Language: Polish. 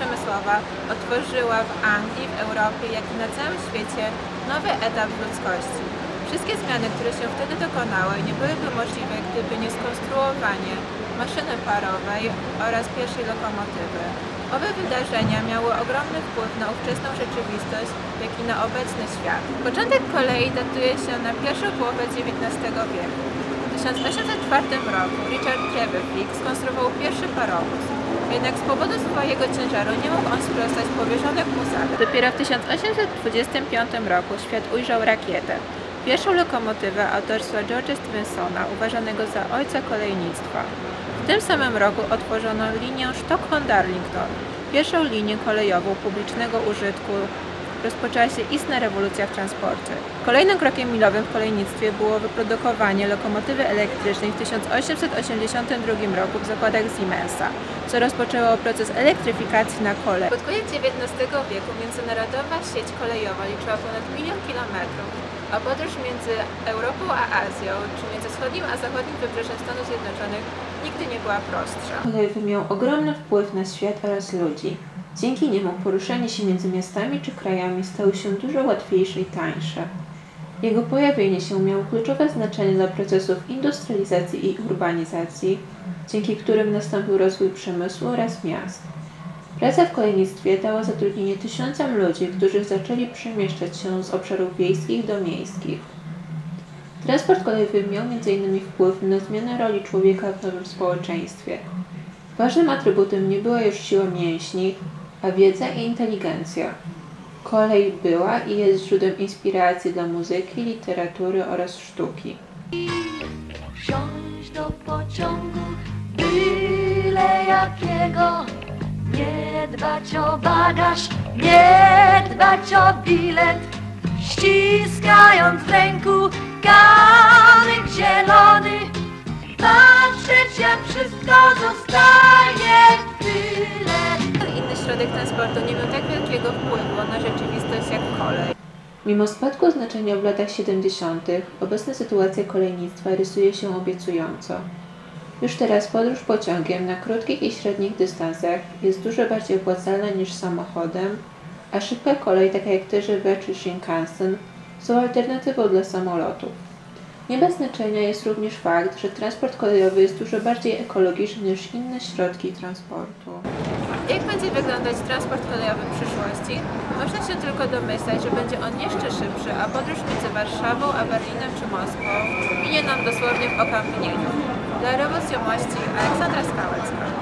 przemysłowa otworzyła w Anglii, w Europie, jak i na całym świecie nowy etap ludzkości. Wszystkie zmiany, które się wtedy dokonały, nie byłyby możliwe, gdyby nie skonstruowanie maszyny parowej oraz pierwszej lokomotywy. Owe wydarzenia miały ogromny wpływ na ówczesną rzeczywistość, jak i na obecny świat. Początek kolei datuje się na pierwszą połowę XIX wieku. W 1804 roku Richard Trevithick skonstruował pierwszy parowóz. Jednak z powodu swojego ciężaru nie mógł on sprostać powierzonych mu zadań. Dopiero w 1825 roku świat ujrzał rakietę. Pierwszą lokomotywę autorstwa George'a Stevensona, uważanego za ojca kolejnictwa. W tym samym roku otworzono linię Stockholm-Darlington, pierwszą linię kolejową publicznego użytku. Rozpoczęła się istna rewolucja w transporcie. Kolejnym krokiem milowym w kolejnictwie było wyprodukowanie lokomotywy elektrycznej w 1882 roku w zakładach Siemensa, co rozpoczęło proces elektryfikacji na kolei. Pod koniec XIX wieku międzynarodowa sieć kolejowa liczyła ponad milion kilometrów, a podróż między Europą a Azją, czy między wschodnim a zachodnim wybrzeżem Stanów Zjednoczonych nigdy nie była prostsza. Kolejowy miał ogromny wpływ na świat oraz ludzi. Dzięki niemu poruszanie się między miastami czy krajami stało się dużo łatwiejsze i tańsze. Jego pojawienie się miało kluczowe znaczenie dla procesów industrializacji i urbanizacji, dzięki którym nastąpił rozwój przemysłu oraz miast. Praca w kolejnictwie dała zatrudnienie tysiącom ludzi, którzy zaczęli przemieszczać się z obszarów wiejskich do miejskich. Transport kolejowy miał m.in. wpływ na zmianę roli człowieka w nowym społeczeństwie. Ważnym atrybutem nie była już siła mięśni, a wiedza i inteligencja. Kolej była i jest źródłem inspiracji dla muzyki, literatury oraz sztuki. Wsiąść do pociągu, byle jakiego. Nie dbać o bagaż, nie dbać o bilet. Ściskając w ręku kamyk zielony. Patrzeć jak wszystko zostaje środek transportu nie miał tak wielkiego wpływu na rzeczywistość jak kolej. Mimo spadku znaczenia w latach 70., obecna sytuacja kolejnictwa rysuje się obiecująco. Już teraz podróż pociągiem na krótkich i średnich dystansach jest dużo bardziej opłacalna niż samochodem, a szybka kolej, taka jak TGV czy Shinkansen, są alternatywą dla samolotów. Nie bez znaczenia jest również fakt, że transport kolejowy jest dużo bardziej ekologiczny niż inne środki transportu. Jak będzie wyglądać transport kolejowy w przyszłości? Można się tylko domyślać, że będzie on jeszcze szybszy, a podróż między Warszawą a Berlinem czy Moskwą minie nam dosłownie w okamgnieniu. Dla Rewolucjomości Aleksandra Skałecka.